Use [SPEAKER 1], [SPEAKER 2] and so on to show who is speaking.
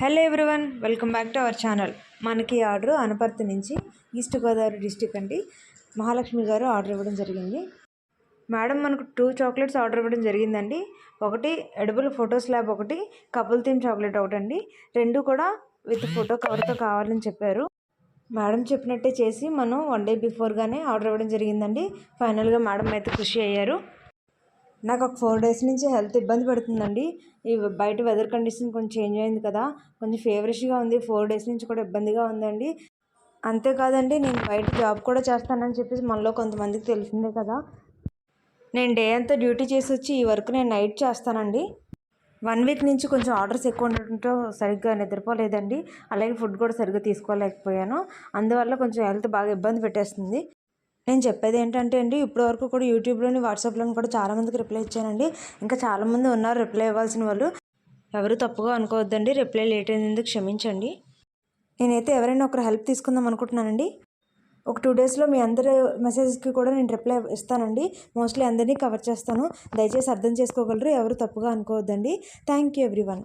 [SPEAKER 1] Hello everyone welcome back to our channel. మనకి order Anaparthi నుంచి east Godavari district అండి. మహాలక్ష్మి గారు ఆర్డర్ ఇవ్వడం జరిగింది. మేడం మనకు టూ చాక్లెట్స్ ఆర్డర్ ఇవ్వడం జరిగిందండి. ఒకటి ఎడబుల్ ఫోటో స్లాబ్ ఒకటి కపుల్ థీమ్ చాక్లెట్ ఒకటి అండి రెండు కూడా విత్ ఫోటో కవర్తో కావాలని చెప్పారు. మేడం చెప్పినట్టే చేసి మనం వన్ డే బిఫోర్గానే ఆర్డర్ ఇవ్వడం జరిగిందండి. ఫైనల్గా మేడం అయితే కృషి అయ్యారు. నాకు ఒక ఫోర్ డేస్ నుంచి హెల్త్ ఇబ్బంది పడుతుందండి. ఈ బయట వెదర్ కండిషన్ కొంచెం చేంజ్ అయింది కదా కొంచెం ఫేవరిష్గా ఉంది. ఫోర్ డేస్ నుంచి కూడా ఇబ్బందిగా ఉందండి. అంతేకాదండి నేను బయట జాబ్ కూడా చేస్తానని చెప్పేసి మనలో కొంతమందికి తెలిసిందే కదా. నేను డే అంతా డ్యూటీ చేసి వచ్చి ఈ వర్క్ నేను నైట్ చేస్తానండి. వన్ వీక్ నుంచి కొంచెం ఆర్డర్స్ ఎక్కువ ఉండటంతో సరిగ్గా నిద్రపోలేదండి. అలాగే ఫుడ్ కూడా సరిగ్గా తీసుకోలేకపోయాను. అందువల్ల కొంచెం హెల్త్ బాగా ఇబ్బంది పెట్టేస్తుంది. నేను చెప్పేది ఏంటంటే అండి ఇప్పటివరకు కూడా యూట్యూబ్లోని వాట్సాప్లోని కూడా చాలామందికి రిప్లై ఇచ్చానండి. ఇంకా చాలామంది ఉన్నారు రిప్లై ఇవ్వాల్సిన వాళ్ళు. ఎవరు తప్పుగా అనుకోవద్దండి రిప్లై లేట్ అయినందుకు క్షమించండి. నేనైతే ఎవరైనా ఒకరు హెల్ప్ తీసుకుందాం అనుకుంటున్నానండి. ఒక టూ డేస్లో మీ అందరి మెసేజ్కి కూడా నేను రిప్లై ఇస్తానండి. మోస్ట్లీ అందరినీ కవర్ చేస్తాను. దయచేసి అర్థం చేసుకోగలరు ఎవరు తప్పుగా అనుకోవద్దండి. Thank you everyone.